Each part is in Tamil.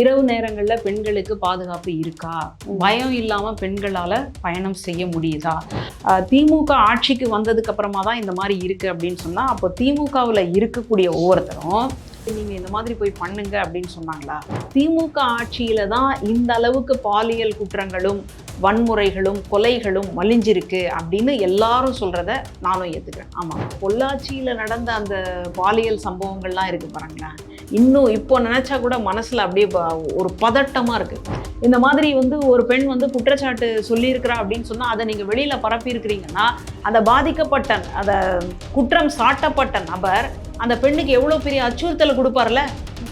இரவு நேரங்களில் பெண்களுக்கு பாதுகாப்பு இருக்கா? பயம் இல்லாமல் பெண்களால் பயணம் செய்ய முடியுதா? திமுக ஆட்சிக்கு வந்ததுக்கு அப்புறமா தான் இந்த மாதிரி இருக்குது அப்படின்னு சொன்னால் அப்போ திமுகவில் இருக்கக்கூடிய ஒவ்வொருத்தரும் நீங்கள் இந்த மாதிரி போய் பண்ணுங்க அப்படின்னு சொன்னாங்களா? திமுக ஆட்சியில் தான் இந்த அளவுக்கு பாலியல் குற்றங்களும் வன்முறைகளும் கொலைகளும் மலிஞ்சிருக்கு அப்படின்னு எல்லாரும் சொல்கிறத நானும் ஏற்றுக்கிறேன் ஆமாம் பொள்ளாச்சியில் நடந்த அந்த பாலியல் சம்பவங்கள்லாம் இருக்குது பாருங்களேன். இன்னும் இப்போ நினைச்சா கூட மனசுல அப்படியே ஒரு பதட்டமா இருக்கு. இந்த மாதிரி வந்து ஒரு பெண் வந்து குற்றச்சாட்டு சொல்லியிருக்கிறா அப்படின்னு சொன்னா அதை நீங்க வெளியில பரப்பி இருக்கிறீங்கன்னா அந்த பாதிக்கப்பட்ட அந்த குற்றம் சாட்டப்பட்ட நபர் அந்த பெண்ணுக்கு எவ்வளவு பெரிய அச்சுறுத்தலை கொடுப்பார்ல?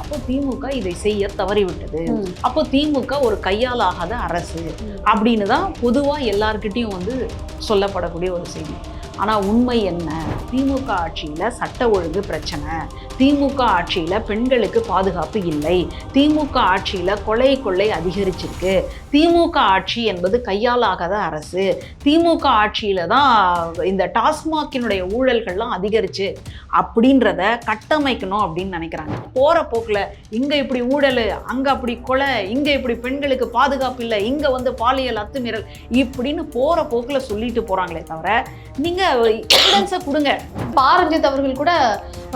அப்போ திமுக இதை செய்ய தவறிவிட்டது. அப்போ திமுக ஒரு கையாலாகாத அரசு அப்படின்னு தான் பொதுவாக எல்லார்கிட்டயும் வந்து சொல்லப்படக்கூடிய ஒரு செய்தி. ஆனால் உண்மை என்ன? திமுக ஆட்சியில் சட்ட ஒழுங்கு பிரச்சனை. திமுக ஆட்சியில் பெண்களுக்கு பாதுகாப்பு இல்லை. திமுக ஆட்சியில் கொலை கொள்ளை அதிகரிச்சிருக்கு. திமுக ஆட்சி என்பது கையாலாகாத அரசு. திமுக ஆட்சியில் தான் இந்த டாஸ்மாகினுடைய ஊழல்கள்லாம் அதிகரிச்சு. அப்படின்றத கட்டமைக்கணும் அப்படின்னு நினைக்கிறாங்க. போகிற போக்கில் இங்கே இப்படி ஊழல் அங்கே அப்படி கொலை இங்கே இப்படி பெண்களுக்கு பாதுகாப்பு இல்லை இங்கே வந்து பாலியல் அத்துமீறல் இப்படின்னு போகிற போக்கில் சொல்லிட்டு போகிறாங்களே தவிர நீங்கள் எவிடன்ஸை கொடுங்க. பாரஞ்சித் அவர்கள் கூட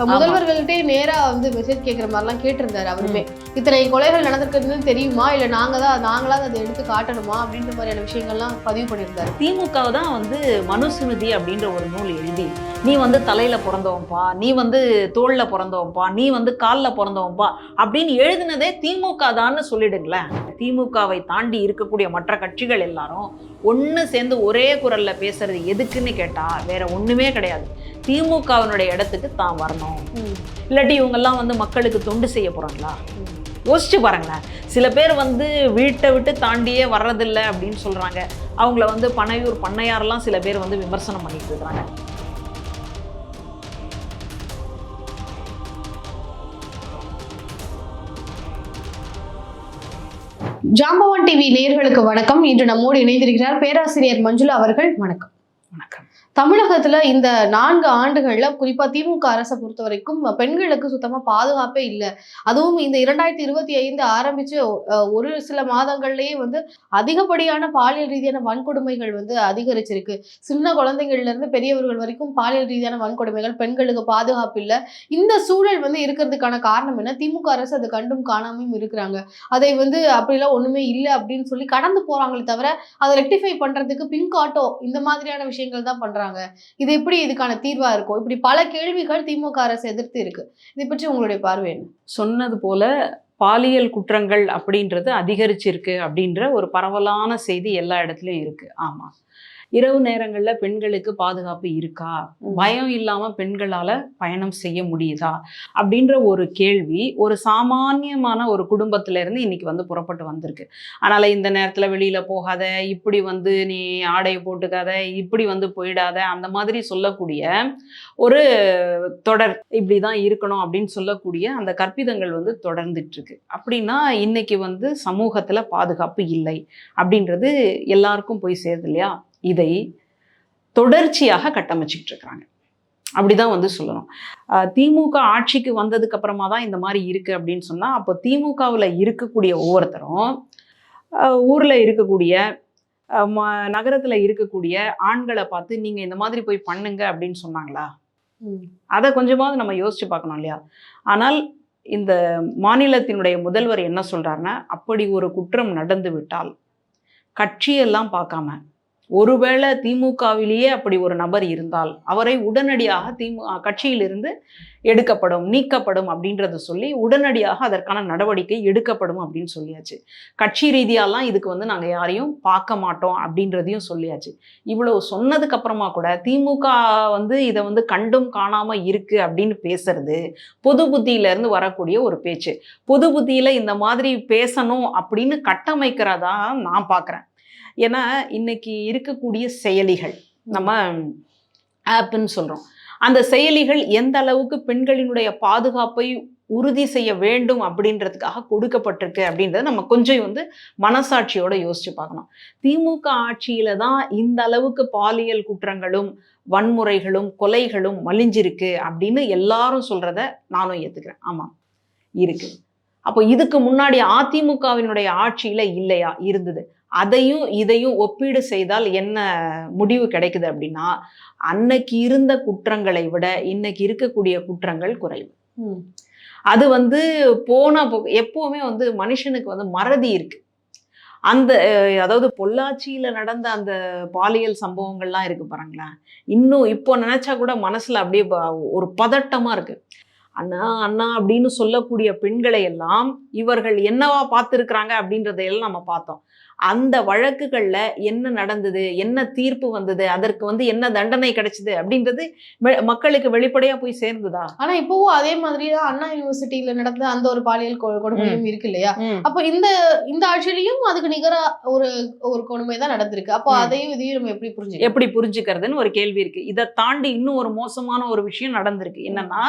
முதல்வர்கள்ட்டே நேரா வந்து மெசேஜ் கேட்குற மாதிரிலாம் கேட்டிருந்தாரு அவருமே. இத்தனை கொலைகள் நடந்திருக்குதுன்னு தெரியுமா? இல்ல நாங்க தான் நாங்களாவது அதை எடுத்து காட்டணுமா? அப்படின்ற மாதிரியான விஷயங்கள்லாம் பதிவு பண்ணியிருந்தாரு. திமுக தான் வந்து மனுஸ்மிருதி அப்படின்ற ஒரு நூல் எழுதி நீ வந்து தலையில பிறந்தவன்பா நீ வந்து தோல்ல பிறந்தவன்பா நீ வந்து காலில் பிறந்தவன்பா அப்படின்னு எழுதினதே திமுக தான்னு சொல்லிடுங்களேன். திமுகவை தாண்டி இருக்கக்கூடிய மற்ற கட்சிகள் எல்லாரும் ஒன்று சேர்ந்து ஒரே குரல்ல பேசுறது எதுக்குன்னு கேட்டா வேற ஒண்ணுமே கிடையாது. திமுகவினுடைய இடத்துக்கு தான் வரணும். இல்லாட்டி இவங்கெல்லாம் வந்து மக்களுக்கு தொண்டு செய்ய போறாங்களா? யோசிச்சு பாருங்களேன். சில பேர் வந்து வீட்டை விட்டு தாண்டியே வர்றதில்லை அப்படின்னு சொல்றாங்க. அவங்கள வந்து பனையூர் பண்ணையாரெல்லாம் சில பேர் வந்து விமர்சனம் பண்ணிட்டு இருக்காங்க. ஜாம்பவான் டிவி நேயர்களுக்கு வணக்கம். இன்று நம்மோடு இணைந்திருக்கிறார் பேராசிரியர் மஞ்சுளா அவர்கள். வணக்கம். வணக்கம். தமிழகத்துல இந்த நான்கு ஆண்டுகள்ல குறிப்பா திமுக அரசை பொறுத்த வரைக்கும் பெண்களுக்கு சுத்தமா பாதுகாப்பே இல்லை. அதுவும் இந்த இரண்டாயிரத்தி இருபத்தி ஐந்து ஆரம்பிச்சு ஒரு சில மாதங்கள்லயே வந்து அதிகப்படியான பாலியல் ரீதியான வன்கொடுமைகள் வந்து அதிகரிச்சிருக்கு. சின்ன குழந்தைகள்ல இருந்து பெரியவர்கள் வரைக்கும் பாலியல் ரீதியான வன்கொடுமைகள் பெண்களுக்கு பாதுகாப்பு இல்லை. இந்த சூழல் வந்து இருக்கிறதுக்கான காரணம் என்ன? திமுக அரசு அது கண்டும் காணாமையும் இருக்கிறாங்க. அதை வந்து அப்படிலாம் ஒண்ணுமே இல்லை அப்படின்னு சொல்லி கடந்து போறாங்களே தவிர அதை ரெக்டிஃபை பண்றதுக்கு பிங்க் ஆட்டோ இந்த மாதிரியான விஷயங்கள் தான் பண்றாங்க. இது எப்படி இதுக்கான தீர்வா இருக்கும்? இப்படி பல கேள்விகள் திமுக அரசு எதிர்த்து இருக்கு. இதை பற்றி உங்களுடைய பார்வை என்ன? சொன்னது போல பாலியல் குற்றங்கள் அப்படின்றது அதிகரிச்சிருக்கு அப்படின்ற ஒரு பரவலான செய்தி எல்லா இடத்துலையும் இருக்கு. ஆமா. இரவு நேரங்கள்ல பெண்களுக்கு பாதுகாப்பு இருக்கா? பயம் இல்லாம பெண்களால பயணம் செய்ய முடியுதா? அப்படின்ற ஒரு கேள்வி ஒரு சாமானியமான ஒரு குடும்பத்துல இருந்து இன்னைக்கு வந்து புறப்பட்டு வந்திருக்கு. அதனால இந்த நேரத்துல வெளியில போகாத இப்படி வந்து நீ ஆடையை போட்டுக்காத இப்படி வந்து போயிடாத அந்த மாதிரி சொல்லக்கூடிய ஒரு தொடர் இப்படிதான் இருக்கணும் அப்படின்னு சொல்லக்கூடிய அந்த கற்பிதங்கள் வந்து தொடர்ந்துட்டு இருக்கு அப்படின்னா இன்னைக்கு வந்து சமூகத்துல பாதுகாப்பு இல்லை அப்படின்றது எல்லாருக்கும் போய் சேருது இல்லையா? இதை தொடர்ச்சியாக கட்டமைச்சிக்கிட்டு இருக்கிறாங்க அப்படிதான் வந்து சொல்லணும். திமுக ஆட்சிக்கு வந்ததுக்கு அப்புறமா தான் இந்த மாதிரி இருக்கு அப்படின்னு சொன்னா அப்போ திமுகவில் இருக்கக்கூடிய ஒவ்வொருத்தரும் ஊர்ல இருக்கக்கூடிய நகரத்துல இருக்கக்கூடிய ஆண்களை பார்த்து நீங்க இந்த மாதிரி போய் பண்ணுங்க அப்படின்னு சொன்னாங்களா? அதை கொஞ்சமாவது நம்ம யோசிச்சு பார்க்கணும் இல்லையா? ஆனால் இந்த மாநிலத்தினுடைய முதல்வர் என்ன சொல்றாருன்னா அப்படி ஒரு குற்றம் நடந்து விட்டால் கட்சியெல்லாம் பார்க்காம ஒருவேளை திமுகவிலேயே அப்படி ஒரு நபர் இருந்தால் அவரை உடனடியாக திமு கட்சியிலிருந்து எடுக்கப்படும் நீக்கப்படும் அப்படின்றத சொல்லி உடனடியாக அதற்கான நடவடிக்கை எடுக்கப்படும் அப்படின்னு சொல்லியாச்சு. கட்சி ரீதியாலாம் இதுக்கு வந்து நாங்கள் யாரையும் பார்க்க மாட்டோம் அப்படின்றதையும் சொல்லியாச்சு. இவ்வளவு சொன்னதுக்கு அப்புறமா கூட திமுக வந்து இதை வந்து கண்டும் காணாமல் இருக்கு அப்படின்னு பேசுறது பொது புத்தியிலேருந்து வரக்கூடிய ஒரு பேச்சு. பொது புத்தியில் இந்த மாதிரி பேசணும் அப்படின்னு கட்டமைக்கிறதா நான் பார்க்குறேன் ஏன்னா இன்னைக்கு இருக்கக்கூடிய செயலிகள் நம்ம ஆப்புன்னு சொல்றோம். அந்த செயலிகள் எந்த அளவுக்கு பெண்களினுடைய பாதுகாப்பை உறுதி செய்ய வேண்டும் அப்படின்றதுக்காக கொடுக்கப்பட்டிருக்கு அப்படின்றத நம்ம கொஞ்சம் வந்து மனசாட்சியோட யோசிச்சு பார்க்கணும். திமுக ஆட்சியில தான் இந்த அளவுக்கு பாலியல் குற்றங்களும் வன்முறைகளும் கொலைகளும் மலிஞ்சிருக்கு அப்படின்னு எல்லாரும் சொல்றத நானும் ஏத்துக்கிறேன். ஆமா இருக்கு. அப்போ இதுக்கு முன்னாடி அதிமுகவினுடைய ஆட்சியில இல்லையா? இருந்தது. அதையும் இதையும் ஒப்பீடு செய்தால் என்ன முடிவு கிடைக்குது அப்படின்னா அன்னைக்கு இருந்த குற்றங்களை விட இன்னைக்கு இருக்கக்கூடிய குற்றங்கள் குறைவு. அது வந்து போன எப்பவுமே வந்து மனுஷனுக்கு வந்து மறதி இருக்கு. அந்த அதாவது பொள்ளாச்சியில நடந்த அந்த பாலியல் சம்பவங்கள்லாம் இருக்கு பாருங்களேன். இன்னும் இப்போ நினைச்சா கூட மனசுல அப்படியே ஒரு பதட்டமா இருக்கு. அண்ணா அண்ணா அப்படின்னு சொல்லக்கூடிய பெண்களை எல்லாம் இவர்கள் என்னவா பார்த்துருக்குறாங்க அப்படின்றதையெல்லாம் நம்ம பார்த்தோம். அந்த வழக்குகள்ல என்ன நடந்தது? என்ன தீர்ப்பு வந்தது? அதற்கு வந்து என்ன தண்டனை கிடைச்சது? அப்படின்றது மக்களுக்கு வெளிப்படையா போய் சேர்ந்துதா? ஆனா இப்பவும் அதே மாதிரி தான் அண்ணா யூனிவர்சிட்டியில நடந்த அந்த ஒரு பாலியல் கொடுமையும் இருக்கு இல்லையா? அப்போ இந்த இந்த ஆட்சியிலையும் அதுக்கு நிகரா ஒரு ஒரு கொடுமை தான் நடந்திருக்கு. அப்போ. அதையும் இதையும் நம்ம எப்படி புரிஞ்சுக்கலாம் எப்படி புரிஞ்சுக்கிறதுன்னு ஒரு கேள்வி இருக்கு. இதை தாண்டி இன்னும் ஒரு மோசமான ஒரு விஷயம் நடந்திருக்கு. என்னன்னா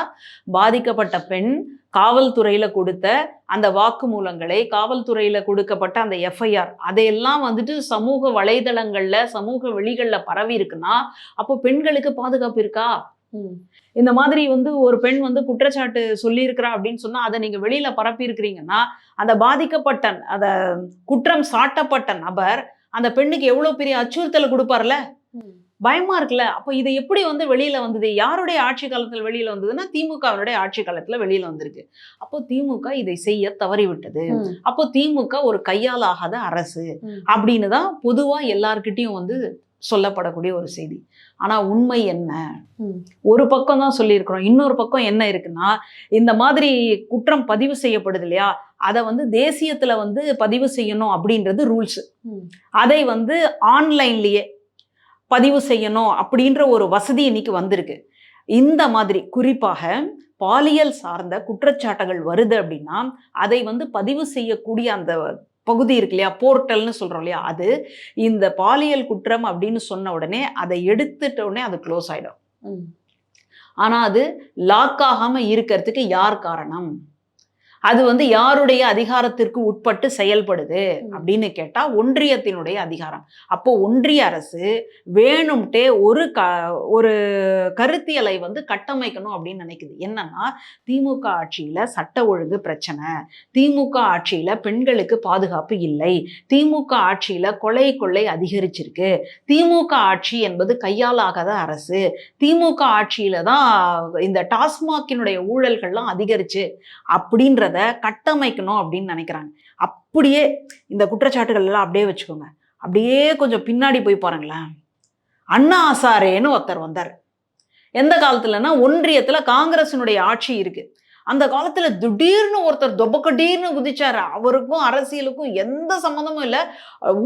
பாதிக்கப்பட்ட பெண் காவல்துறையில கொடுத்த அந்த வாக்குமூலங்களை காவல்துறையில கொடுக்கப்பட்ட அந்த எஃப்ஐஆர் அதையெல்லாம் வந்துட்டு சமூக வலைதளங்கள்ல சமூக வெளிகள்ல பரவி இருக்குன்னா அப்போ பெண்களுக்கு பாதுகாப்பு இருக்கா. இந்த மாதிரி வந்து ஒரு பெண் வந்து குற்றச்சாட்டு சொல்லியிருக்கிறா அப்படின்னு சொன்னா அதை நீங்க வெளியில பரப்பி இருக்கிறீங்கன்னா அந்த பாதிக்கப்பட்ட அந்த குற்றம் சாட்டப்பட்ட நபர் அந்த பெண்ணுக்கு எவ்வளவு பெரிய அச்சுறுத்தலை கொடுப்பார்ல? ம். பயமா இருக்குல்ல அப்போ இது எப்படி வந்து வெளியில வந்தது யாருடைய ஆட்சி காலத்துல வெளியில வந்ததுன்னா திமுகவினுடைய ஆட்சி காலத்துல வெளியில வந்திருக்கு அப்போ திமுக இதை செய்ய தவறிவிட்டது. அப்போ திமுக ஒரு கையால் ஆகாத அரசு. அப்படின்னு தான் பொதுவா எல்லார்கிட்டயும் வந்து சொல்லப்படக்கூடிய ஒரு செய்தி ஆனா உண்மை என்ன. ஒரு பக்கம் தான் சொல்லியிருக்கிறோம் இன்னொரு பக்கம் என்ன இருக்குன்னா இந்த மாதிரி குற்றம் பதிவு செய்யப்படுது இல்லையா அதை வந்து தேசியத்துல வந்து பதிவு செய்யணும் அப்படின்றது ரூல்ஸ். அதை வந்து ஆன்லைன்லயே பதிவு செய்யணும் அப்படின்ற ஒரு வசதி இன்னைக்கு வந்திருக்கு. இந்த மாதிரி குறிப்பாக பாலியல் சார்ந்த குற்றச்சாட்டுகள் வருது அப்படின்னா அதை வந்து பதிவு செய்யக்கூடிய அந்த பகுதி இருக்கு இல்லையா? போர்ட்டல்னு சொல்றோம் இல்லையா? அது இந்த பாலியல் குற்றம் அப்படின்னு சொன்ன உடனே அதை எடுத்துட்ட உடனே அது க்ளோஸ் ஆயிடும். ம். ஆனா அது லாக் ஆகாம இருக்கிறதுக்கு யார் காரணம்? அது வந்து யாருடைய அதிகாரத்திற்கு உட்பட்டு செயல்படுது. அப்படின்னு கேட்டா ஒன்றியத்தினுடைய அதிகாரம். அப்போ ஒன்றிய அரசு வேணும்ட்டே ஒரு க ஒரு கருத்தியலை வந்து கட்டமைக்கணும் அப்படின்னு நினைக்குது. என்னன்னா திமுக ஆட்சியில சட்ட ஒழுங்கு பிரச்சனை. திமுக ஆட்சியில பெண்களுக்கு பாதுகாப்பு இல்லை. திமுக ஆட்சியில கொலை கொள்ளை அதிகரிச்சிருக்கு. திமுக ஆட்சி என்பது கையாலாகாத அரசு. திமுக ஆட்சியில தான் இந்த டாஸ்மாகினுடைய ஊழல்கள்லாம் அதிகரிச்சு அப்படிங்கிறத கட்டமைக்கணும் அப்படின்னு நினைக்கிறாங்க. அப்படியே இந்த குற்றச்சாட்டுகள் எல்லாம் அப்படியே வச்சுக்கோங்க. அப்படியே கொஞ்சம் பின்னாடி போய் பாருங்களேன். அண்ணா ஆசாரேன்னு ஒருத்தர் வந்தார். எந்த காலத்துலன்னா ஒன்றியத்துல காங்கிரசினுடைய ஆட்சி இருக்கு. அந்த காலத்தில் திடீர்னு ஒருத்தர் தொபக்கடீர்னு குதிச்சாரு. அவருக்கும் அரசியலுக்கும் எந்த சம்மந்தமும் இல்லை.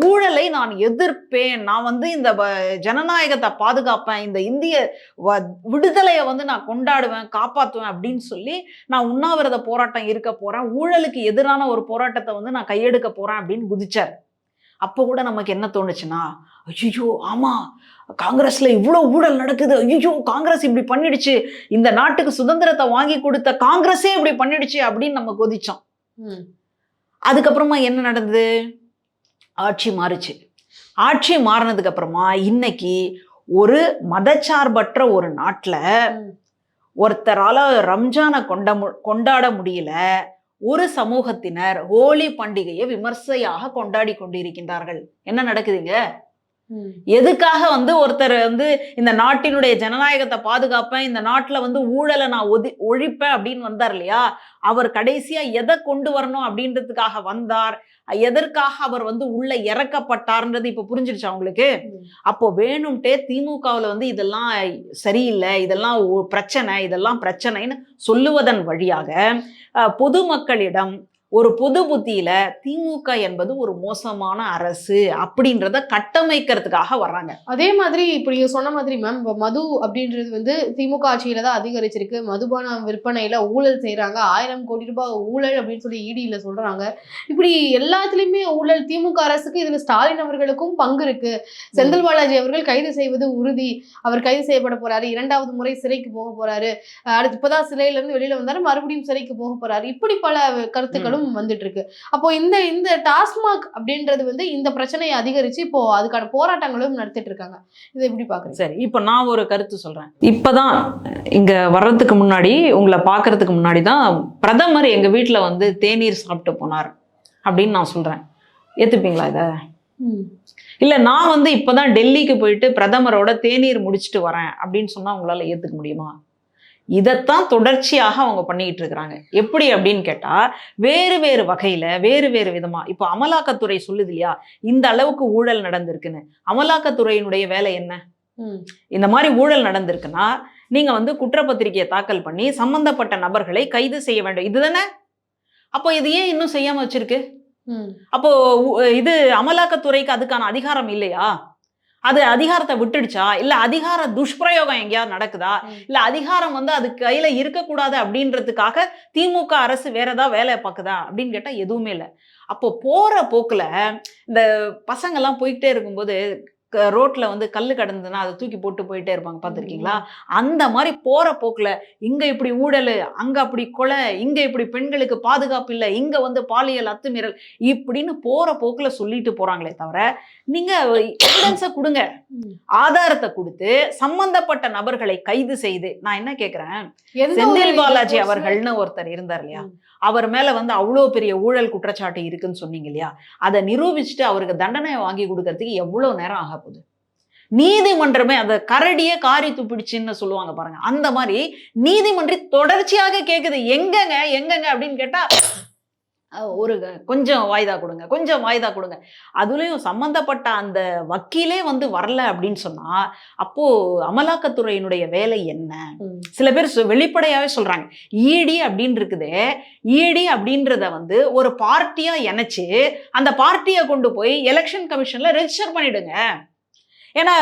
ஊழலை நான் எதிர்ப்பேன். நான் வந்து இந்த வ- ஜனநாயகத்தை பாதுகாப்பேன். இந்த இந்திய வ- விடுதலையை வந்து நான் கொண்டாடுவேன் காப்பாற்றுவேன் அப்படின்னு சொல்லி நான் உண்ணாவிரத போராட்டம் இருக்க போகிறேன் ஊழலுக்கு எதிரான ஒரு போராட்டத்தை வந்து நான் கையெடுக்க போகிறேன் அப்படின்னு குதிச்சார். அப்போ கூட நமக்கு என்ன தோணுச்சுன்னா ஐயோ ஆமா. காங்கிரஸ்ல இவ்வளோ ஊழல் நடக்குது. ஐயோ காங்கிரஸ் இப்படி பண்ணிடுச்சு. இந்த நாட்டுக்கு சுதந்திரத்தை வாங்கி கொடுத்த காங்கிரஸே இப்படி பண்ணிடுச்சு அப்படின்னு நம்ம கொதிச்சோம். அதுக்கப்புறமா என்ன நடந்தது? ஆட்சி மாறுச்சு. ஆட்சி மாறினதுக்கு அப்புறமா இன்னைக்கு ஒரு மதச்சார்பற்ற ஒரு நாட்டுல. ஒருத்தரால ரம்ஜானை கொண்ட மு- கொண்டாட முடியல. ஒரு சமூகத்தினர் ஹோலி பண்டிகையை விமர்சையாக கொண்டாடி கொண்டிருக்கின்றார்கள். என்ன நடக்குதுங்க. எதுக்காக வந்து ஒருத்தர் வந்து இந்த நாட்டினுடைய ஜனநாயகத்தை பாதுகாப்பேன் இந்த நாட்டுல வந்து ஊழலை நான் ஒதி ஒழிப்பேன் அப்படின்னு வந்தார் இல்லையா? அவர் கடைசியா எதை கொண்டு வரணும் அப்படின்றதுக்காக வந்தார். எதற்காக அவர் வந்து உள்ள இறக்கப்பட்டார்ன்றது இப்ப புரிஞ்சிருச்சா அவங்களுக்கு அப்போ வேணும்ட்டே திமுகவில் வந்து இதெல்லாம் சரியில்லை இதெல்லாம் ஒ- பிரச்சனை இதெல்லாம் பிரச்சனைன்னு சொல்லுவதன் வழியாக பொதுமக்களிடம் ஒரு பொது புத்தியில திமுக என்பது ஒரு மோசமான அரசு அப்படின்றத கட்டமைக்கிறதுக்காக வர்றாங்க. அதே மாதிரி இப்போ நீங்க சொன்ன மாதிரி மேம் மது அப்படின்றது வந்து திமுக ஆட்சியில தான் அதிகரிச்சிருக்கு. மதுபான விற்பனையில ஊழல் செய்றாங்க. ஆயிரம் கோடி ரூபாய் ஊழல் அப்படின்னு சொல்லி இடியில சொல்றாங்க. இப்படி எல்லாத்துலயுமே ஊழல் திமுக அரசுக்கு இதுல ஸ்டாலின் அவர்களுக்கும் பங்கு இருக்கு. செந்தில் பாலாஜி அவர்கள் கைது செய்வது உறுதி. அவர் கைது செய்யப்பட போறாரு. இரண்டாவது முறை சிறைக்கு போக போறாரு. அடுத்து இப்பதான் சிறையில இருந்து வெளியில வந்தாரு. மறுபடியும் சிறைக்கு போக போறாரு. இப்படி பல கருத்துக்களும் பிரச்சனைகளும் வந்துட்டு இருக்கு அப்போ இந்த இந்த டாஸ்மாக் அப்படின்றது வந்து இந்த பிரச்சனையை அதிகரிச்சு இப்போ அதுக்கான போராட்டங்களும் நடத்திட்டு இருக்காங்க இதை எப்படி பாக்குறீங்க? சரி இப்போ நான் ஒரு கருத்து சொல்றேன். இப்பதான் இங்க வர்றதுக்கு முன்னாடி உங்களை பார்க்கறதுக்கு முன்னாடி தான் பிரதமர் எங்க வீட்ல வந்து தேநீர் சாப்பிட்டு போனார் அப்படின்னு நான் சொல்றேன். ஏத்துப்பீங்களா இதை? இல்ல நான் வந்து இப்பதான் டெல்லிக்கு போயிட்டு பிரதமரோட தேநீர் முடிச்சுட்டு வரேன் அப்படின்னு சொன்னா உங்களால ஏத்துக்க முடியுமா? இதைத்தான் தொடர்ச்சியாக அவங்க பண்ணிக்கிட்டு இருக்கிறாங்க. எப்படி அப்படின்னு கேட்டா வேறு வேறு வகையில வேறு வேறு விதமா இப்போ அமலாக்கத்துறை சொல்லுது இல்லையா இந்த அளவுக்கு ஊழல் நடந்திருக்குன்னு. அமலாக்கத்துறையினுடைய வேலை என்ன. இந்த மாதிரி ஊழல் நடந்திருக்குன்னா நீங்க வந்து குற்றப்பத்திரிகையை தாக்கல் பண்ணி சம்பந்தப்பட்ட நபர்களை கைது செய்ய வேண்டும். இதுதானே அப்போ இது ஏன் இன்னும் செய்யாம வச்சிருக்கு. அப்போ இது அமலாக்கத்துறைக்கு அதுக்கான அதிகாரம் இல்லையா? அது அதிகாரத்தை விட்டுடுச்சா? இல்ல அதிகார துஷ்பிரயோகம் எங்கேயாவது நடக்குதா. இல்ல அதிகாரம் வந்து அது கையில இருக்கக்கூடாது அப்படின்றதுக்காக திமுக அரசு வேற ஏதாவது வேலையை பார்க்குதா? அப்படின்னு கேட்டா எதுவுமே இல்லை. அப்போ போற போக்குல இந்த பசங்க எல்லாம் போயிட்டே இருக்கும்போது ரோட்ல வந்து கல்லு கடந்ததுன்னா அதை தூக்கி போட்டு போயிட்டே இருப்பாங்க. பார்த்திருக்கீங்களா அந்த மாதிரி போற போக்குல இங்க இப்படி ஊழல் அங்க அப்படி கொலை இங்க இப்படி பெண்களுக்கு பாதுகாப்பு இல்லை இங்க வந்து பாலியல் அத்துமீறல் இப்படின்னு போற போக்குல சொல்லிட்டு போறாங்களே தவிர நீங்க எவிடன்ஸை கொடுங்க. ஆதாரத்தை கொடுத்து சம்பந்தப்பட்ட நபர்களை கைது செய்து நான் என்ன ஒரு செந்தில் பாலாஜி அவர்கள்னு ஒருத்தர் இருந்தார் இல்லையா. அவர் மேல வந்து அவ்வளோ பெரிய ஊழல் குற்றச்சாட்டு இருக்குன்னு சொன்னீங்க இல்லையா? அதை நிரூபிச்சுட்டு அவருக்கு தண்டனை வாங்கி கொடுக்கறதுக்கு எவ்வளவு நேரம் ஆக போகுது? நீதிமன்றமே அந்த கரடியே காரி துப்பிடுச்சுன்னு சொல்லுவாங்க பாருங்க. அந்த மாதிரி நீதிமன்றம் தொடர்ச்சியாக கேட்குது எங்கங்க எங்கங்க அப்படின்னு கேட்டா ஒரு கொஞ்சம் வாய்தா கொடுங்க கொஞ்சம் வாய்தா கொடுங்க. அதுலயும் சம்பந்தப்பட்ட அந்த வக்கீலே வந்து வரல அப்படின்னு சொன்னா அப்போ அமலாக்கத்துறையினுடைய வேலை என்ன. சில பேர் சொ- வெளிப்படையாவே சொல்றாங்க ஈடி அப்படின்னு இருக்குதே ஈடி அப்படின்றத வந்து ஒரு பார்ட்டியா இணைச்சு அந்த பார்ட்டியை கொண்டு போய் எலெக்ஷன் கமிஷன்ல ரெஜிஸ்டர் பண்ணிடுங்க. ஏன்னா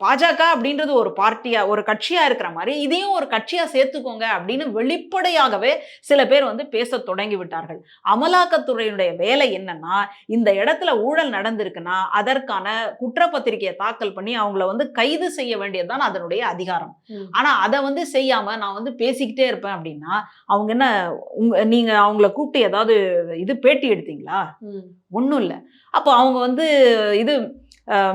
பாஜக அப்படின்றது ஒரு பார்ட்டியா ஒரு கட்சியா இருக்கிற மாதிரி இதையும் ஒரு கட்சியா சேர்த்துக்கோங்க அப்படின்னு வெளிப்படையாகவே சில பேர் வந்து பேச தொடங்கி விட்டார்கள் அமலாக்கத்துறையினுடைய வேலை என்னன்னா இந்த இடத்துல ஊழல் நடந்திருக்குன்னா அதற்கான குற்றப்பத்திரிகையை தாக்கல் பண்ணி அவங்கள வந்து கைது செய்ய வேண்டியதுதான் அதனுடைய அதிகாரம் ம். ஆனா அதை வந்து செய்யாம நான் வந்து பேசிக்கிட்டே இருப்பேன் அப்படின்னா அவங்க என்ன உங்க நீங்க அவங்கள கூப்பிட்டு ஏதாவது இது பேட்டி எடுத்தீங்களா. ஒன்றும் இல்லை அப்போ அவங்க வந்து இது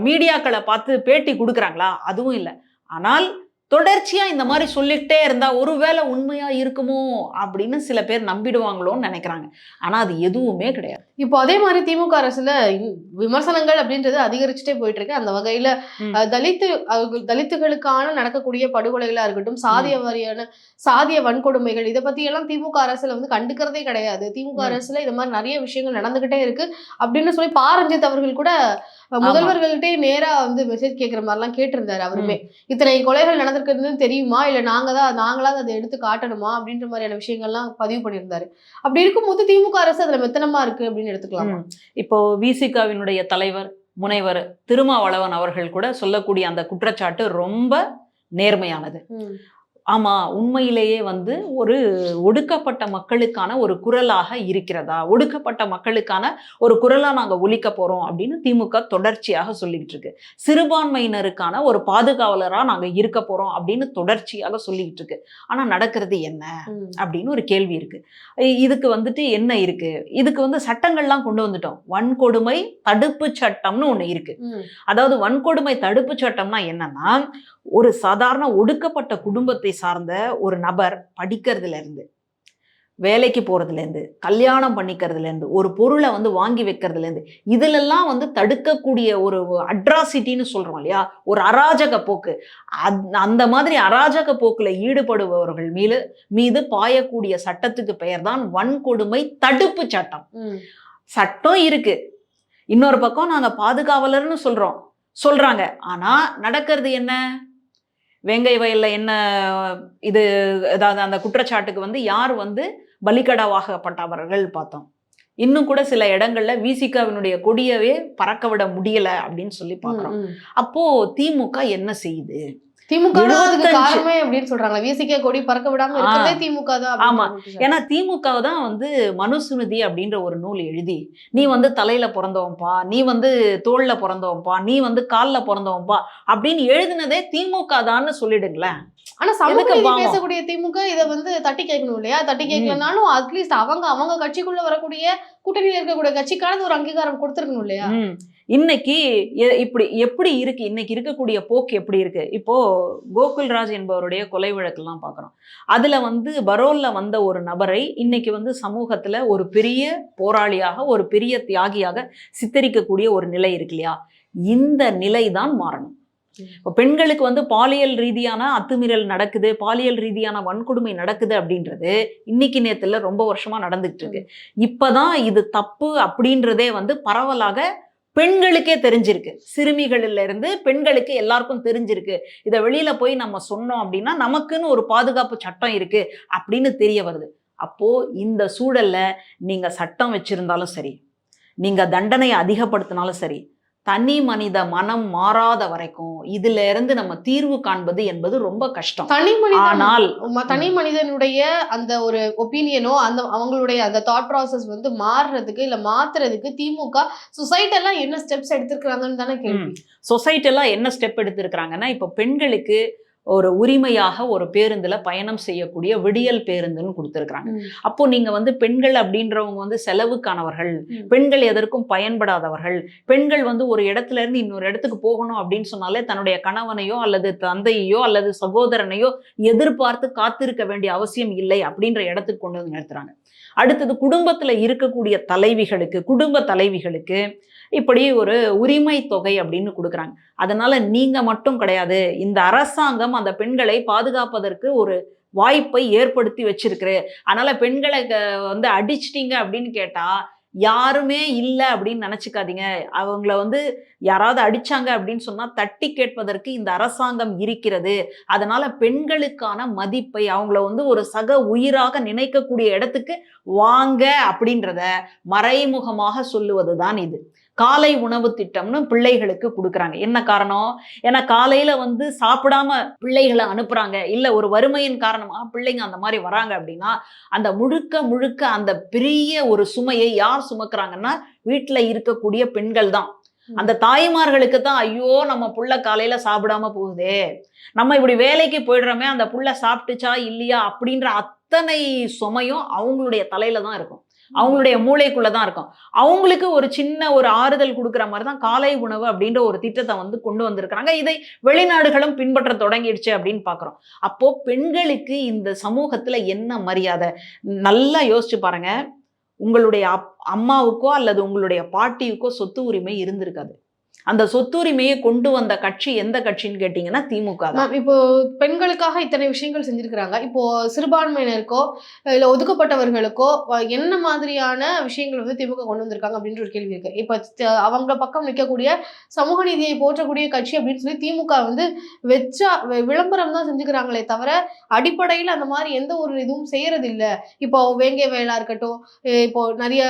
மீடியாக்களை பார்த்து பேட்டி கொடுக்குறாங்களா? அதுவும் இல்லை. ஆனால் தொடர்ச்சியா இந்த மாதிரி சொல்லிட்டே இருந்தா ஒருவேளை உண்மையா இருக்குமோ அப்படின்னு சில பேர் நம்பிடுவாங்களோன்னு நினைக்கிறாங்க. ஆனா அது எதுவுமே கிடையாது. இப்போ அதே மாதிரி திமுக அரசுல விமர்சனங்கள் அப்படின்றது அதிகரிச்சுட்டே போயிட்டு இருக்கு அந்த வகையில தலித்து தலித்துகளுக்கான நடக்கக்கூடிய படுகொலைகளா இருக்கட்டும் சாதிய வாரியான சாதிய வன்கொடுமைகள் இதை பத்தி எல்லாம் திமுக அரசுல வந்து கண்டுக்கிறதே கிடையாது. திமுக. அரசுல இது மாதிரி நிறைய விஷயங்கள் நடந்துகிட்டே இருக்கு. அப்படின்னு சொல்லி பா ரஞ்சித் அவர்கள் கூட முதல்வர்கள்ட்டே நேரா வந்து மெசேஜ் கேட்கிற மாதிரிலாம் கேட்டிருந்தாரு அவருமே. இத்தனை கொலைகள் நடந்திருக்குன்னு தெரியுமா? இல்ல நாங்க தான் நாங்களாவது அதை எடுத்து காட்டணுமா? அப்படின்ற மாதிரியான விஷயங்கள்லாம் பதிவு பண்ணியிருந்தாரு. அப்படி இருக்கும்போது திமுக அரசு அதுல மெத்தனமா இருக்கு அப்படின்னு எடுத்துக்கலாம். இப்போ விசிகாவினுடைய தலைவர் முனைவர் திருமாவளவன் அவர்கள் கூட சொல்லக்கூடிய அந்த குற்றச்சாட்டு ரொம்ப நேர்மையானது. ஆமா உண்மையிலேயே வந்து ஒரு ஒடுக்கப்பட்ட மக்களுக்கான ஒரு குரலாக இருக்கிறதா? ஒடுக்கப்பட்ட மக்களுக்கான ஒரு குரலா நாங்க ஒலிக்க போறோம் அப்படின்னு திமுக தொடர்ச்சியாக சொல்லிக்கிட்டு இருக்கு. சிறுபான்மையினருக்கான ஒரு பாதுகாவலரா நாங்க இருக்க போறோம் அப்படின்னு தொடர்ச்சியாக சொல்லிக்கிட்டு இருக்கு. ஆனா நடக்கிறது என்ன? அப்படின்னு ஒரு கேள்வி இருக்கு. இ- இதுக்கு வந்துட்டு என்ன இருக்கு? இதுக்கு வந்து சட்டங்கள்லாம் கொண்டு வந்துட்டோம். வன்கொடுமை தடுப்பு சட்டம்னு ஒண்ணு இருக்கு. அதாவது வன்கொடுமை தடுப்பு சட்டம்னா என்னன்னா ஒரு சாதாரண ஒடுக்கப்பட்ட குடும்பத்தை சார்ந்த ஒரு நபர் படிக்கிறதுல இருந்து வேலைக்கு போறதுல இருந்து கல்யாணம் பண்ணிக்கிறதுல இருந்து ஒரு பொருளை வந்து வாங்கி வைக்கிறதுல இருந்து இதுலெல்லாம் வந்து தடுக்கக்கூடிய ஒரு அட்ராசிட்டின்னு சொல்றோம் இல்லையா? ஒரு அராஜக போக்கு. அந்த மாதிரி அராஜக போக்குல ஈடுபடுபவர்கள் மீது மீது பாயக்கூடிய சட்டத்துக்கு பெயர் தான் வன்கொடுமை தடுப்பு சட்டம். சட்டம் இருக்கு. இன்னொரு பக்கம் நாங்க பாதுகாவலர்னு சொல்றோம். சொல்றாங்க. ஆனா நடக்கிறது என்ன? வேங்கை வயல்ல என்ன இது அதாவது அந்த குற்றச்சாட்டுக்கு வந்து யார் வந்து பலிகடாவாகப்பட்டவர்கள் பார்த்தோம். இன்னும் கூட சில இடங்கள்ல விசிகாவினுடைய கொடியவே பறக்க விட முடியல அப்படின்னு சொல்லி பாக்குறோம் அப்போ திமுக என்ன செய்யுது? திமுக தான் அதுக்கு 75 காரணமே அப்படின்னு சொல்றாங்க விசிகே கொடி பறக்க விடாம இருக்கிறதே திமுக தான் ஆமா. ஏன்னா திமுக தான் வந்து மனுசுனுதி அப்படின்ற ஒரு நூல் எழுதி நீ வந்து தலையில பிறந்தவன்பா நீ வந்து தோல்ல பிறந்தவன்பா நீ வந்து கால்ல பிறந்தவன்பா அப்படின்னு எழுதினதே திமுக தான்னு சொல்லிடுங்களேன். ஆனா சமூக? பேசக்கூடிய திமுக இத வந்து தட்டி கேட்கணும் இல்லையா? தட்டி கேட்கலனாலும் அட்லீஸ்ட் அவங்க அவங்க கட்சிக்குள்ள வரக்கூடிய கூட்டணியில இருக்கக்கூடிய கட்சிக்கானது ஒரு அங்கீகாரம் கொடுத்திருக்கணும் இல்லையா. இன்னைக்கு இப்படி எப்படி இருக்கு? இன்னைக்கு இருக்கக்கூடிய போக்கு எப்படி இருக்கு? இப்போ கோகுல்ராஜ் என்பவருடைய கொலை வழக்கெல்லாம் பார்க்குறோம். அதுல வந்து பரோல்ல வந்த ஒரு நபரை இன்னைக்கு வந்து சமூகத்துல ஒரு பெரிய போராளியாக ஒரு பெரிய தியாகியாக சித்தரிக்கக்கூடிய ஒரு நிலை இருக்கு இல்லையா? இந்த நிலை தான் மாறணும். இப்போ பெண்களுக்கு வந்து பாலியல் ரீதியான அத்துமீறல் நடக்குது பாலியல் ரீதியான வன்கொடுமை நடக்குது அப்படின்றது இன்னைக்கு நேத்துல ரொம்ப வருஷமா நடந்துகிட்டு இருக்கு. இப்பதான் இது தப்பு அப்படின்றதே வந்து பரவலாக பெண்களுக்கே தெரிஞ்சிருக்கு. சிறுமிகள்ல இருந்து பெண்களுக்கு எல்லாருக்கும் தெரிஞ்சிருக்கு. இதை வெளியில போய் நம்ம சொன்னோம் அப்படின்னா நமக்குன்னு ஒரு பாதுகாப்பு சட்டம் இருக்கு அப்படின்னு தெரிய வருது. அப்போ இந்த சூழல்ல நீங்க சட்டம் வச்சிருந்தாலும் சரி நீங்க தண்டனையை அதிகப்படுத்தினாலும் சரி தனி மனித மனம் மாறாத வரைக்கும் இதுல இருந்து நம்ம தீர்வு காண்பது என்பது ரொம்ப கஷ்டம். தனி மனிதன் ஆனால் தனி மனிதனுடைய அந்த ஒரு ஒப்பீனியனோ அந்த அவங்களுடைய அந்த தாட் ப்ராசஸ் வந்து மாறுறதுக்கு இல்ல மாத்துறதுக்கு திமுக சொசைட்டி எல்லாம் என்ன ஸ்டெப்ஸ் எடுத்திருக்காங்கன்னு தானே கேள்வி. சொசைட்டி எல்லாம் என்ன ஸ்டெப் எடுத்திருக்கிறாங்கன்னா இப்போ பெண்களுக்கு ஒரு உரிமையாக ஒரு பேருந்துல பயணம் செய்யக்கூடிய விடியல் பேருந்துன்னு கொடுத்துருக்குறாங்க. அப்போ நீங்க வந்து பெண்கள் அப்படின்றவங்க வந்து செலவுக்கானவர்கள். பெண்கள் எதற்கும் பயன்படாதவர்கள் பெண்கள் வந்து ஒரு இடத்துல இருந்து இன்னொரு இடத்துக்கு போகணும் அப்படின்னு சொன்னாலே தன்னுடைய கணவனையோ அல்லது தந்தையையோ அல்லது சகோதரனையோ எதிர்பார்த்து காத்திருக்க வேண்டிய அவசியம் இல்லை அப்படின்ற இடத்துக்கு கொண்டு வந்து நிறுத்துறாங்க அடுத்தது குடும்பத்துல இருக்கக்கூடிய தலைவிகளுக்கு குடும்ப தலைவிகளுக்கு இப்படி ஒரு உரிமை தொகை அப்படின்னு கொடுக்குறாங்க. அதனால நீங்க மட்டும் கிடையாது இந்த அரசாங்கம் அந்த பெண்களை பாதுகாப்பதற்கு ஒரு வாய்ப்பை ஏற்படுத்தி வச்சிருக்கு. அதனால பெண்களை க- வந்து அடிச்சிட்டிங்க அப்படின்னு கேட்டா யாருமே இல்லை அப்படின்னு நினச்சிக்காதீங்க. அவங்கள வந்து யாராவது அடிச்சாங்க அப்படின்னு சொன்னால் தட்டி கேட்பதற்கு இந்த அரசாங்கம் இருக்கிறது. அதனால் பெண்களுக்கான மதிப்பை அவங்கள வந்து ஒரு சக உயிராக நினைக்கக்கூடிய இடத்துக்கு வாங்க அப்படின்றத மறைமுகமாக சொல்லுவது தான் இது. காலை உணவு திட்டம்னு பிள்ளைகளுக்கு கொடுக்குறாங்க. என்ன காரணம்? ஏன்னா காலையில வந்து சாப்பிடாம பிள்ளைகளை அனுப்புறாங்க. இல்ல ஒரு வறுமையின் காரணமாக பிள்ளைங்க அந்த மாதிரி வராங்க அப்படின்னா அந்த முழுக்க முழுக்க அந்த பெரிய ஒரு சுமையை யார் சுமக்குறாங்கன்னா வீட்டுல இருக்கக்கூடிய பெண்கள் தான். அந்த தாய்மார்களுக்கு தான் ஐயோ நம்ம புள்ள காலையில சாப்பிடாம போகுதே. நம்ம இப்படி வேலைக்கு போயிடுறோமே அந்த புள்ள சாப்பிட்டுச்சா இல்லையா அப்படின்ற அத்தனை சுமையும் அவங்களுடைய தலையில தான் இருக்கும். அவங்களுடைய மூளைக்குள்ள தான் இருக்கும். அவங்களுக்கு ஒரு சின்ன ஒரு ஆறுதல் கொடுக்குற மாதிரி தான் காலை உணவு அப்படின்ற ஒரு திட்டத்தை வந்து கொண்டு வந்திருக்கிறாங்க. இதை வெளிநாடுகளும் பின்பற்ற தொடங்கிடுச்சு அப்படின்னு பார்க்குறோம் அப்போ பெண்களுக்கு இந்த சமூகத்தில் என்ன மரியாதை? நல்லா யோசிச்சு பாருங்க. உங்களுடைய அப் அம்மாவுக்கோ அல்லது உங்களுடைய பாட்டியுக்கோ சொத்து உரிமை இருந்திருக்காது. அந்த சொத்துரிமையை கொண்டு வந்த கட்சி எந்த கட்சின்னு கேட்டிங்கன்னா திமுக தான். இப்போ பெண்களுக்காக இத்தனை விஷயங்கள் செஞ்சிருக்கிறாங்க. இப்போ சிறுபான்மையினருக்கோ இல்ல ஒதுக்கப்பட்டவர்களுக்கோ என்ன மாதிரியான விஷயங்கள் வந்து திமுக கொண்டு வந்திருக்காங்க அப்படின்ற ஒரு கேள்வி இருக்கு. இப்போ அவங்க பக்கம் நிற்கக்கூடிய சமூக நீதியை போற்றக்கூடிய கட்சி அப்படின்னு சொல்லி திமுக வந்து வெச்சா விளம்பரம் தான் செஞ்சுக்கிறாங்களே தவிர அடிப்படையில் அந்த மாதிரி எந்த ஒரு இதுவும் செய்யறது இல்ல இப்போ வேங்கை வேலா இருக்கட்டும் இப்போ நிறைய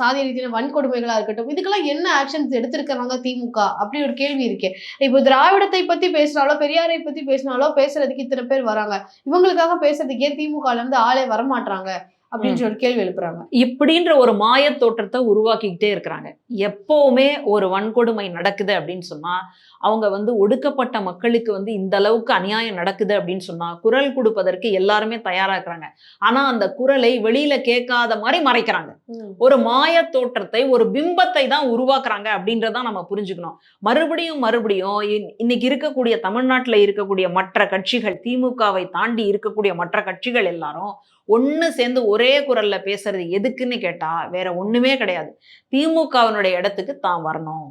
சாதி ரீதியான வன்கொடுமைகளா இருக்கட்டும் இதுக்கெல்லாம் என்ன ஆக்ஷன்ஸ் எடுத்திருக்கிறாங்க திமுக? அப்படி ஒரு கேள்வி இருக்கே. இப்போ திராவிடத்தை பத்தி பேசினாலோ பெரியாரை பத்தி பேசினாலோ பேசுறதுக்கு இத்தனை பேர் வராங்க. இவங்களுக்காக பேசுறதுக்கே ஏன் திமுகல இருந்து ஆளே வரமாட்டாங்க அப்படின்ற ஒரு கேள்வி எழுப்புறாங்க. இப்படின்ற ஒரு மாயத் தோற்றத்தை உருவாக்கிக்கிட்டே இருக்கிறாங்க. எப்பவுமே ஒரு வன்கொடுமை நடக்குது அப்படின்னு சொன்னா அவங்க வந்து ஒடுக்கப்பட்ட மக்களுக்கு வந்து இந்த அளவுக்கு அநியாயம் நடக்குது அப்படின்னு சொன்னா குரல் கொடுப்பதற்கு எல்லாருமே தயாரா இருக்கிறாங்க. ஆனா அந்த குரலை வெளியில கேட்காத மாதிரி மறைக்கிறாங்க. ஒரு மாயத் தோற்றத்தை ஒரு பிம்பத்தை தான் உருவாக்குறாங்க அப்படின்றத நம்ம புரிஞ்சுக்கணும். மறுபடியும் மறுபடியும் இன்- இன்னைக்கு இருக்கக்கூடிய தமிழ்நாட்டுல இருக்கக்கூடிய மற்ற கட்சிகள் திமுகவை தாண்டி இருக்கக்கூடிய மற்ற கட்சிகள் எல்லாரும் ஒண்ணு சேர்ந்து ஒரே குரல்ல பேசுறது எதுக்குன்னு கேட்டா வேற ஒண்ணுமே கிடையாது திமுகவினுடைய இடத்துக்கு தான் வரணும்.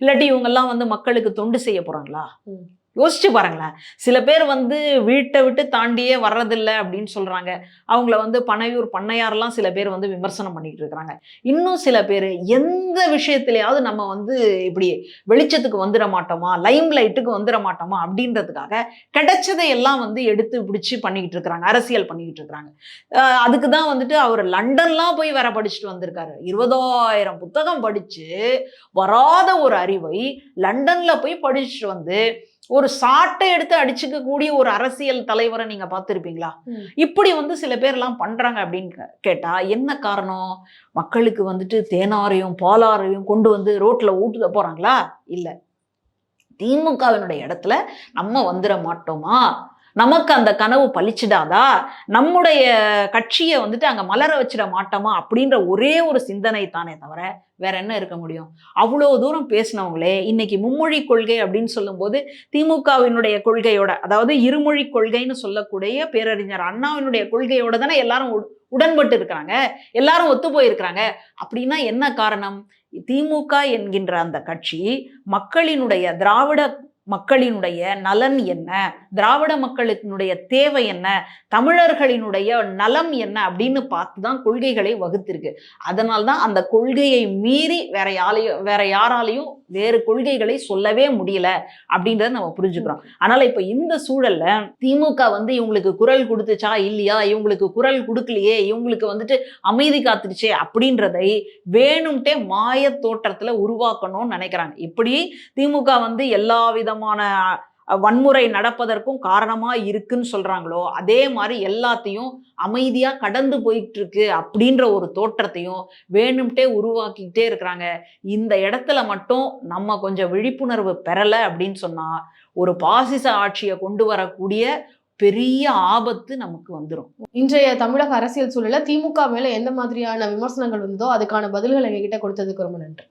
இல்லாட்டி இவங்க எல்லாம் வந்து மக்களுக்கு தொண்டு செய்ய போறாங்களா. யோசிச்சு பாருங்களேன். சில பேர் வந்து வீட்டை விட்டு தாண்டியே வர்றதில்லை அப்படின்னு சொல்றாங்க. அவங்கள வந்து பனையூர் பண்ணையாரெல்லாம் சில பேர் வந்து விமர்சனம் பண்ணிட்டு இருக்கிறாங்க இன்னும் சில பேர் எந்த விஷயத்துலையாவது நம்ம வந்து இப்படி வெளிச்சத்துக்கு வந்துட மாட்டோமா லைம் லைட்டுக்கு வந்துட மாட்டோமா அப்படின்றதுக்காக கிடைச்சதை எல்லாம் வந்து எடுத்து பிடிச்சி பண்ணிக்கிட்டு இருக்கிறாங்க அரசியல் பண்ணிக்கிட்டு இருக்கிறாங்க. அதுக்கு தான் வந்துட்டு அவர் லண்டன்லாம் போய் வர படிச்சுட்டு வந்திருக்காரு. இருபதாயிரம் புத்தகம் படிச்சு வராத ஒரு அறிவை லண்டன்ல போய் படிச்சுட்டு வந்து ஒரு சாட்டை எடுத்து அடிச்சுக்க கூடிய ஒரு அரசியல் தலைவரை நீங்க பார்த்திருப்பீங்களா. இப்படி வந்து சில பேர்லாம் பண்றாங்க அப்படின்னு கேட்டா என்ன காரணம்? மக்களுக்கு வந்துட்டு தேனாரையும் பாலாரையும் கொண்டு வந்து ரோட்ல ஊட்டுத போறாங்களா? இல்ல. திமுகவினுடைய இடத்துல நம்ம வந்துட மாட்டோமா? நமக்கு அந்த கனவு பழிச்சிடாதா நம்முடைய கட்சியை வந்துட்டு அங்கே மலர வச்சிட மாட்டோமா? அப்படின்ற ஒரே ஒரு சிந்தனை தானே தவிர வேற என்ன இருக்க முடியும்? அவ்வளோ தூரம் பேசினவங்களே இன்னைக்கு மும்மொழி கொள்கை அப்படின்னு சொல்லும்போது திமுகவினுடைய கொள்கையோட அதாவது இருமொழி கொள்கைன்னு சொல்லக்கூடிய பேரறிஞர் அண்ணாவினுடைய கொள்கையோட தானே எல்லாரும் உடன்பட்டு இருக்கிறாங்க. எல்லாரும் ஒத்து போயிருக்கிறாங்க. அப்படின்னா என்ன காரணம்? திமுக என்கின்ற அந்த கட்சி மக்களினுடைய திராவிட மக்களினுடைய நலன் என்ன? திராவிட மக்களினுடைய தேவை என்ன? தமிழர்களினுடைய நலம் என்ன? அப்படின்னு பார்த்து தான் கொள்கைகளை வகுத்திருக்கு. அதனால்தான் அந்த கொள்கையை மீறி வேற யாரையும் வேற யாராலையும் வேறு கொள்கைகளை சொல்லவே முடியல அப்படின்றத நம்ம புரிஞ்சுக்கிறோம். அதனால இப்ப இந்த சூழல்ல திமுக வந்து இவங்களுக்கு குரல் கொடுத்துச்சா இல்லையா? இவங்களுக்கு குரல் கொடுக்கலையே? இவங்களுக்கு வந்துட்டு அமைதி காத்துடுச்சே அப்படின்றதை வேணும்ட்டே மாய தோற்றத்துல உருவாக்கணும்னு நினைக்கிறாங்க. இப்படி திமுக வந்து எல்லா விதமான வன்முறை நடப்பதற்கும் காரணமா இருக்குன்னு சொல்றாங்களோ அதே மாதிரி எல்லாத்தையும் அமைதியா கடந்து போயிட்டு இருக்கு அப்படின்ற ஒரு தோற்றத்தையும் வேணும்ட்டே உருவாக்கிக்கிட்டே இருக்கிறாங்க. இந்த இடத்துல மட்டும் நம்ம கொஞ்சம் விழிப்புணர்வு பெறலை அப்படின்னு சொன்னா ஒரு பாசிச ஆட்சியை கொண்டு வரக்கூடிய பெரிய ஆபத்து நமக்கு வந்துடும் இன்றைய தமிழக அரசியல் சூழல்ல திமுக மேல எந்த மாதிரியான விமர்சனங்கள் வந்ததோ அதுக்கான பதில்கள் எங்ககிட்ட கொடுத்ததுக்கு ரொம்ப நன்றி.